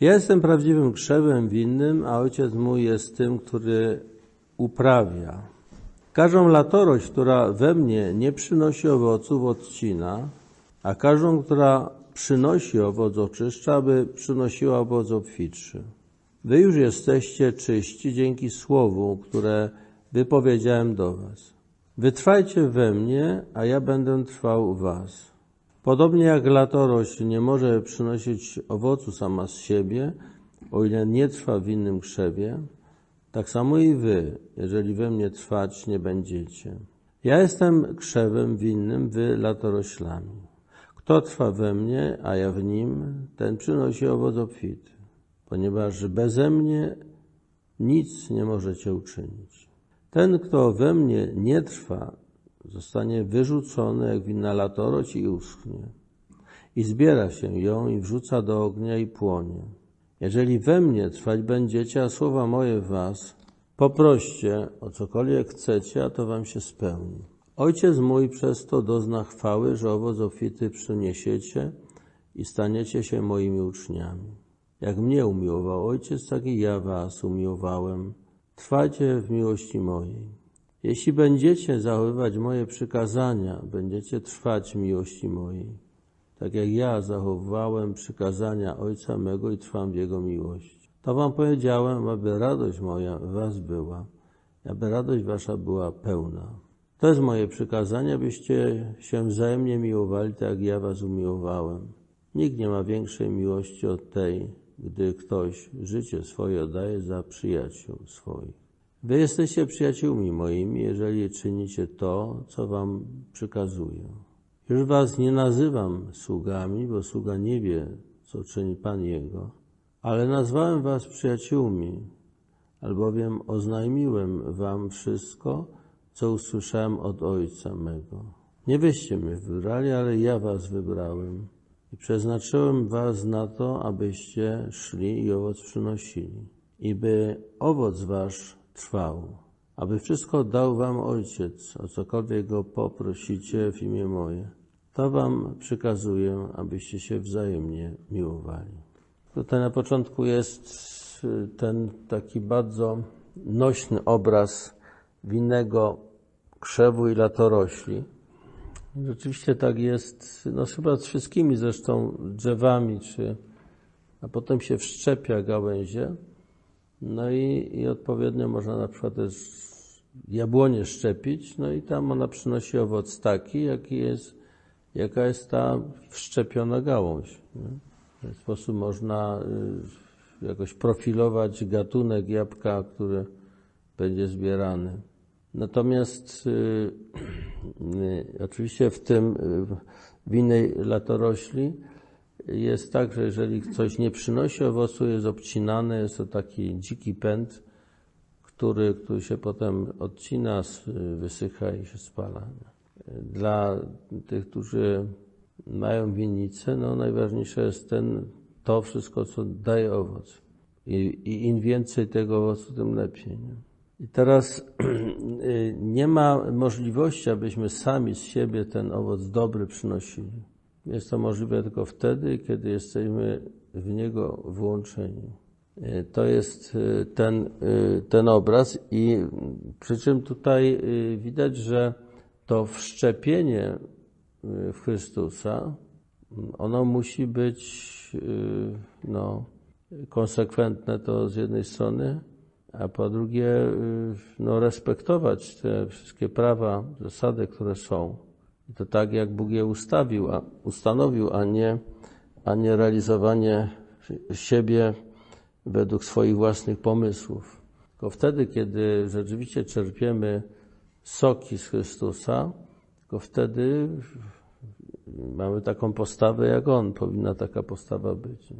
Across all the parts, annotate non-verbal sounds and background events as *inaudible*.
Jestem prawdziwym krzewem winnym, a ojciec mój jest tym, który uprawia. Każdą latorość, która we mnie nie przynosi owoców, odcina, a każdą, która przynosi owoc, oczyszcza, aby przynosiła owoc obfitszy. Wy już jesteście czyści dzięki słowu, które wypowiedziałem do was. Wytrwajcie we mnie, a ja będę trwał w was. Podobnie jak latorość nie może przynosić owocu sama z siebie, o ile nie trwa w innym krzewie, tak samo i wy, jeżeli we mnie trwać nie będziecie. Ja jestem krzewem winnym, wy latoroślami. Kto trwa we mnie, a ja w nim, ten przynosi owoc obfity, ponieważ beze mnie nic nie możecie uczynić. Ten, kto we mnie nie trwa, zostanie wyrzucony jak winna latorość i uschnie. I zbiera się ją i wrzuca do ognia i płonie. Jeżeli we mnie trwać będziecie, a słowa moje w was, poproście o cokolwiek chcecie, a to wam się spełni. Ojciec mój przez to dozna chwały, że owoc obfity przyniesiecie i staniecie się moimi uczniami. Jak mnie umiłował Ojciec, tak i ja was umiłowałem. Trwajcie w miłości mojej. Jeśli będziecie zachowywać moje przykazania, będziecie trwać miłości mojej, tak jak ja zachowywałem przykazania Ojca mego i trwam w Jego miłości. To wam powiedziałem, aby radość moja was była, aby radość wasza była pełna. To jest moje przykazanie, abyście się wzajemnie miłowali, tak jak ja was umiłowałem. Nikt nie ma większej miłości od tej, gdy ktoś życie swoje oddaje za przyjaciół swoich. Wy jesteście przyjaciółmi moimi, jeżeli czynicie to, co wam przykazuję. Już was nie nazywam sługami, bo sługa nie wie, co czyni Pan Jego, ale nazwałem was przyjaciółmi, albowiem oznajmiłem wam wszystko, co usłyszałem od Ojca mego. Nie wyście mnie wybrali, ale ja was wybrałem i przeznaczyłem was na to, abyście szli i owoc przynosili, i by owoc wasz trwał, aby wszystko dał wam Ojciec, o cokolwiek go poprosicie w imię moje. To wam przykazuję, abyście się wzajemnie miłowali. Tutaj na początku jest ten taki bardzo nośny obraz winnego krzewu i latorośli. Rzeczywiście tak jest, no chyba z wszystkimi zresztą drzewami, czy, a potem się wszczepia gałęzie, no i, i odpowiednio można na przykład też jabłonie szczepić, no i tam ona przynosi owoc taki, jaki jest, jaka jest ta wszczepiona gałąź. Nie? W ten sposób można y, jakoś profilować gatunek jabłka, który będzie zbierany. Natomiast y, y, oczywiście w tym w innej latorośli jest tak, że jeżeli coś nie przynosi owocu, jest obcinane, jest to taki dziki pęd, który, który się potem odcina, wysycha i się spala. Dla tych, którzy mają winnicę, no najważniejsze jest ten, to wszystko, co daje owoc. I, i im więcej tego owocu, tym lepiej. Nie? I teraz *clears throat* nie ma możliwości, abyśmy sami z siebie ten owoc dobry przynosili. Jest to możliwe tylko wtedy, kiedy jesteśmy w niego włączeni. To jest ten, ten obraz i przy czym tutaj widać, że to wszczepienie w Chrystusa, ono musi być no, konsekwentne to z jednej strony, a po drugie no, respektować te wszystkie prawa, zasady, które są. I to tak, jak Bóg je ustawił, a, ustanowił, a nie, a nie realizowanie siebie według swoich własnych pomysłów. Tylko wtedy, kiedy rzeczywiście czerpiemy soki z Chrystusa, tylko wtedy mamy taką postawę jak On, powinna taka postawa być.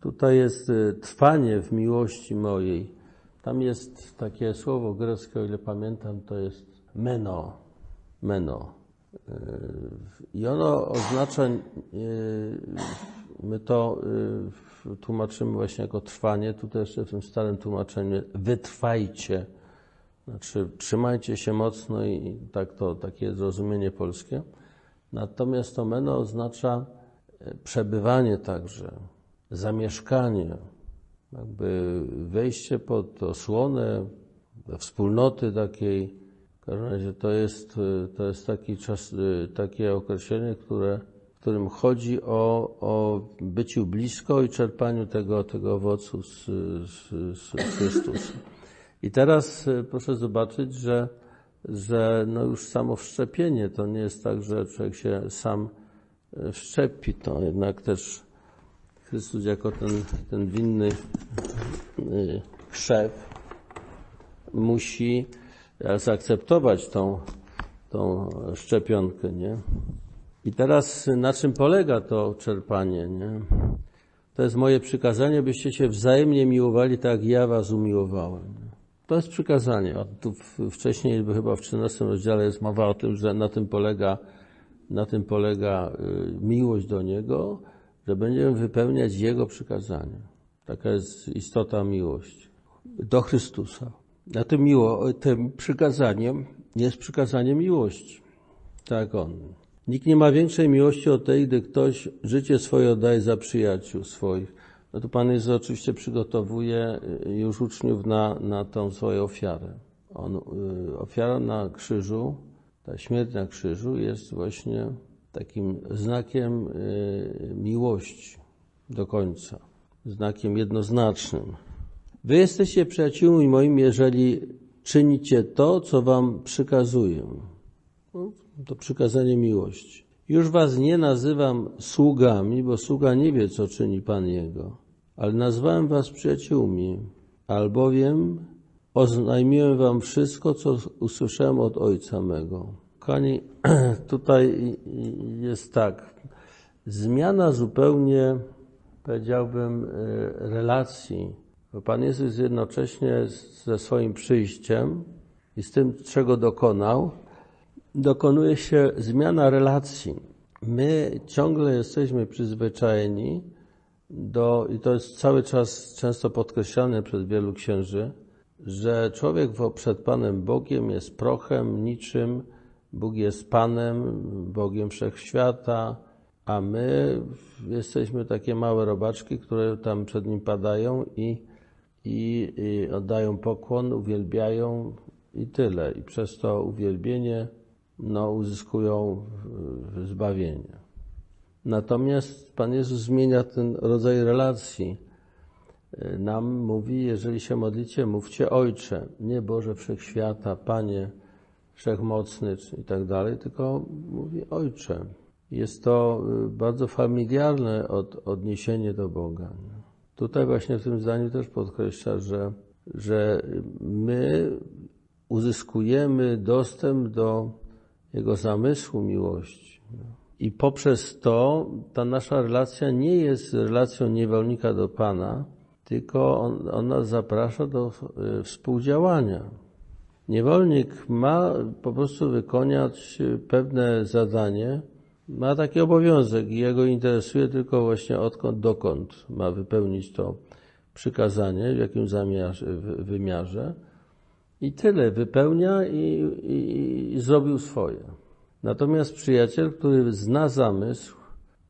Tutaj jest trwanie w miłości mojej. Tam jest takie słowo greckie, o ile pamiętam, to jest meno. Meno. I ono oznacza, my to tłumaczymy właśnie jako trwanie, tutaj jeszcze w tym starym tłumaczeniu, wytrwajcie. Znaczy, trzymajcie się mocno i tak to, takie zrozumienie polskie. Natomiast to meno oznacza przebywanie także, zamieszkanie, jakby wejście pod osłonę wspólnoty takiej. Każdym razie to jest, y, to jest taki czas, y, takie określenie, które, w którym chodzi o, o byciu blisko i czerpaniu tego, tego owocu z, z, z Chrystusa. I teraz y, proszę zobaczyć, że, że no już samo wszczepienie to nie jest tak, że człowiek się sam wszczepi, to jednak też Chrystus jako ten, ten winny krzew musi zaakceptować tą, tą szczepionkę, nie? I teraz na czym polega to czerpanie, nie? To jest moje przykazanie, byście się wzajemnie miłowali tak, jak ja was umiłowałem. To jest przykazanie. Tu wcześniej, chyba w 13 rozdziale jest mowa o tym, że na tym polega, na tym polega y, miłość do Niego, że będziemy wypełniać Jego przykazania. Taka jest istota miłości. Do Chrystusa. Na tym, miło, tym przykazaniem jest przykazanie miłości. Tak on. Nikt nie ma większej miłości od tej, gdy ktoś życie swoje oddaje za przyjaciół swoich. No to Pan Jezus oczywiście przygotowuje y, już uczniów na, na tą swoją ofiarę. On, y, ofiara na krzyżu, ta śmierć na krzyżu jest właśnie takim znakiem y, miłości do końca, znakiem jednoznacznym. Wy jesteście przyjaciółmi moimi, jeżeli czynicie to, co wam przykazuję. No, to przykazanie miłości. Już was nie nazywam sługami, bo sługa nie wie, co czyni Pan Jego, ale nazwałem was przyjaciółmi, albowiem oznajmiłem wam wszystko, co usłyszałem od Ojca mego. Kochani, *clears throat* tutaj jest tak, zmiana zupełnie, powiedziałbym, e, relacji Pan Jezus jednocześnie ze swoim przyjściem i z tym, czego dokonał, dokonuje się zmiana relacji. My ciągle jesteśmy przyzwyczajeni do, i to jest cały czas często podkreślane przez wielu księży, że człowiek przed Panem Bogiem jest prochem, niczym, Bóg jest Panem, Bogiem Wszechświata, a my jesteśmy takie małe robaczki, które tam przed Nim padają i i, i oddają pokłon, uwielbiają i tyle. I przez to uwielbienie no, uzyskują zbawienie. Natomiast Pan Jezus zmienia ten rodzaj relacji. Nam mówi, jeżeli się modlicie, mówcie Ojcze, nie Boże Wszechświata, Panie Wszechmocny i tak dalej, tylko mówi Ojcze. Jest to y, bardzo familiarne od, odniesienie do Boga. Tutaj właśnie w tym zdaniu też podkreśla, że, że my uzyskujemy dostęp do Jego zamysłu miłości. I poprzez to ta nasza relacja nie jest relacją niewolnika do Pana, tylko on, on nas zaprasza do e, współdziałania. Niewolnik ma po prostu wykonać pewne zadanie, ma taki obowiązek i jego interesuje tylko właśnie odkąd, dokąd ma wypełnić to przykazanie, w jakim zamiarze, w wymiarze. I tyle, wypełnia i, i, i zrobił swoje. Natomiast przyjaciel, który zna zamysł,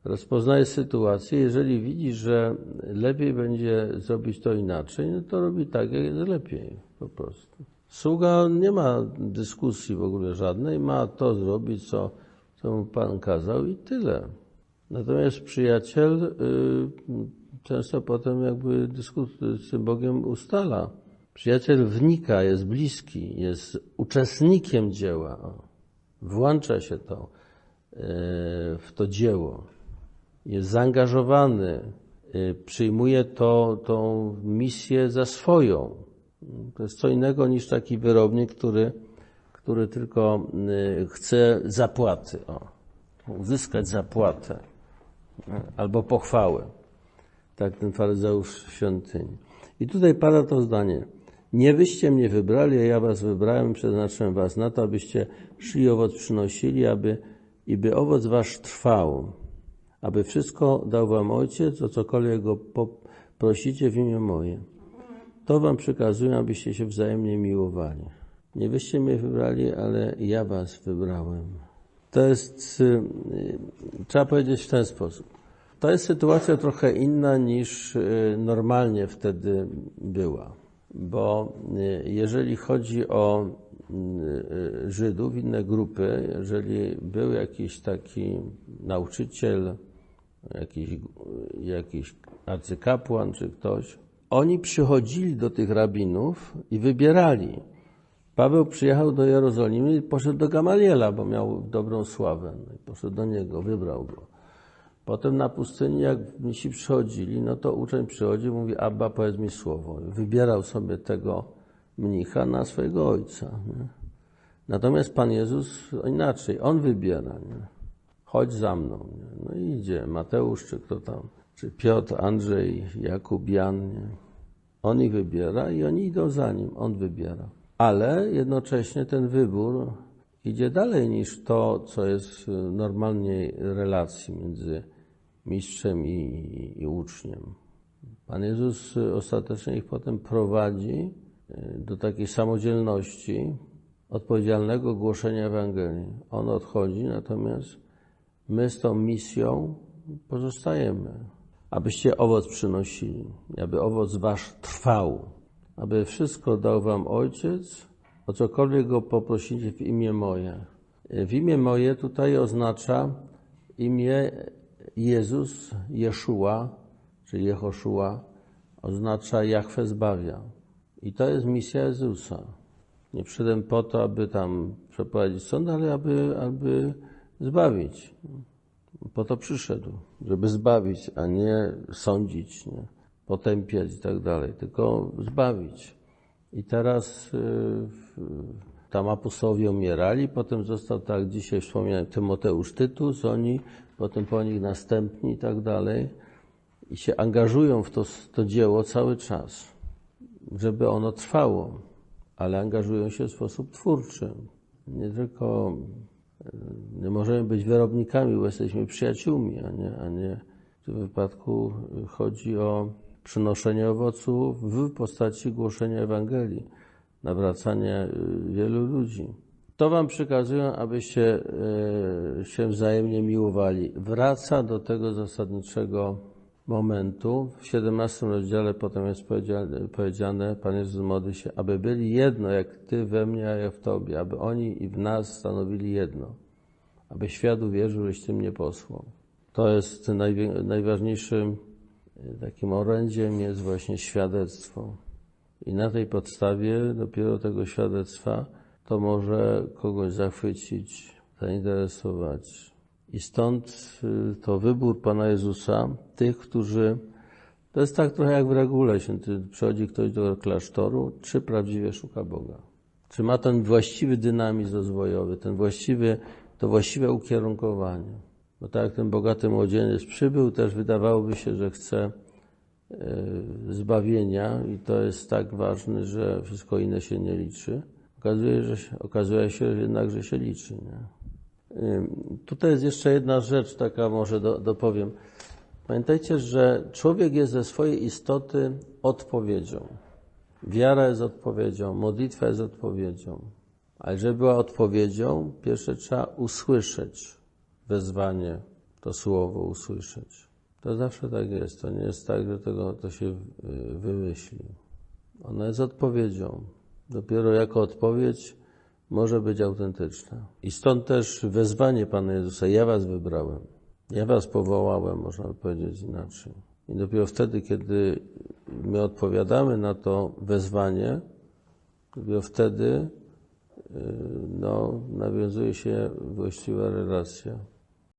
rozpoznaje sytuację, jeżeli widzi, że lepiej będzie zrobić to inaczej, no to robi tak, jak jest lepiej, po prostu. Sługa nie ma dyskusji w ogóle żadnej, ma to zrobić, co co mu Pan kazał i tyle. Natomiast przyjaciel y, często potem jakby dyskutuje z tym Bogiem ustala. Przyjaciel wnika, jest bliski, jest uczestnikiem dzieła. Włącza się to y, w to dzieło. Jest zaangażowany, y, przyjmuje to, tą misję za swoją. To jest co innego niż taki wyrobnik, który który tylko y, chce zapłaty, o, uzyskać zapłatę albo pochwałę. Tak ten faryzeusz w świątyni. I tutaj pada to zdanie. Nie wyście mnie wybrali, a ja was wybrałem, przeznaczyłem was na to, abyście szli owoc przynosili, aby, i by owoc wasz trwał, aby wszystko dał wam Ojciec, o cokolwiek go poprosicie w imię moje. To wam przekazuję, abyście się wzajemnie miłowali. Nie wyście mnie wybrali, ale ja was wybrałem. To jest, y, trzeba powiedzieć w ten sposób. To jest sytuacja trochę inna niż y, normalnie wtedy była, bo y, jeżeli chodzi o Żydów, inne grupy, jeżeli był jakiś taki nauczyciel, jakiś, jakiś arcykapłan czy ktoś, oni przychodzili do tych rabinów i wybierali. Paweł przyjechał do Jerozolimy i poszedł do Gamaliela, bo miał dobrą sławę. No poszedł do niego, wybrał go. Potem na pustyni, jak mnisi przychodzili, no to uczeń przychodzi i mówi, Abba, powiedz mi słowo. Wybierał sobie tego mnicha na swojego ojca. Nie? Natomiast Pan Jezus inaczej, On wybiera. Nie? Chodź za mną. Nie? No i idzie Mateusz, czy kto tam, czy Piotr, Andrzej, Jakub, Jan. Nie? On ich wybiera i oni idą za Nim. On wybiera. Ale jednocześnie ten wybór idzie dalej niż to, co jest w normalnej relacji między mistrzem i, i uczniem. Pan Jezus ostatecznie ich potem prowadzi e, do takiej samodzielności, odpowiedzialnego głoszenia Ewangelii. On odchodzi, natomiast my z tą misją pozostajemy, abyście owoc przynosili, aby owoc wasz trwał, aby wszystko dał wam Ojciec, o cokolwiek go poprosicie w imię moje. W imię moje tutaj oznacza imię Jezus, Jeszua, czy Jehoszua, oznacza Jachwę zbawia. I to jest misja Jezusa. Nie przyszedłem po to, aby tam przeprowadzić sąd, ale aby, aby zbawić. Po to przyszedł, żeby zbawić, a nie sądzić, nie? Potępiać i tak dalej, tylko zbawić. I teraz y, tam apostołowie umierali, potem został, tak dzisiaj wspomniałem, Tymoteusz Tytus, oni, potem po nich następni i tak dalej. I się angażują w to, to dzieło cały czas, żeby ono trwało, ale angażują się w sposób twórczy. Nie tylko, nie możemy być wyrobnikami, bo jesteśmy przyjaciółmi, a nie, a nie w tym wypadku chodzi o przynoszenie owoców w postaci głoszenia Ewangelii, nawracania wielu ludzi. To wam przykazuję, abyście się wzajemnie miłowali. Wraca do tego zasadniczego momentu. W 17 rozdziale potem jest powiedziane, powiedziane Pan Jezus się, aby byli jedno, jak Ty we mnie, a ja w Tobie, aby oni i w nas stanowili jedno, aby świat uwierzył, żeś Ty mnie posłał. To jest najważniejszym takim orędziem jest właśnie świadectwo. I na tej podstawie dopiero tego świadectwa to może kogoś zachwycić, zainteresować. I stąd y, to wybór Pana Jezusa, tych, którzy. To jest tak trochę jak w regule, święty, przychodzi ktoś do klasztoru, czy prawdziwie szuka Boga. Czy ma ten właściwy dynamizm rozwojowy, ten właściwy, to właściwe ukierunkowanie. Bo tak jak ten bogaty młodzieniec przybył, też wydawałoby się, że chce e, zbawienia i to jest tak ważne, że wszystko inne się nie liczy. Okazuje, że się, okazuje się jednak, że się liczy. Nie? Tutaj jest jeszcze jedna rzecz, taka może do, dopowiem. Pamiętajcie, że człowiek jest ze swojej istoty odpowiedzią. Wiara jest odpowiedzią, modlitwa jest odpowiedzią. Ale żeby była odpowiedzią, pierwsze trzeba usłyszeć wezwanie, to słowo usłyszeć. To zawsze tak jest. To nie jest tak, że tego to się wymyśli. Ona jest odpowiedzią. Dopiero jako odpowiedź może być autentyczna. I stąd też wezwanie Pana Jezusa, ja was wybrałem, ja was powołałem, można by powiedzieć inaczej. I dopiero wtedy, kiedy my odpowiadamy na to wezwanie, dopiero wtedy y, no, nawiązuje się właściwa relacja.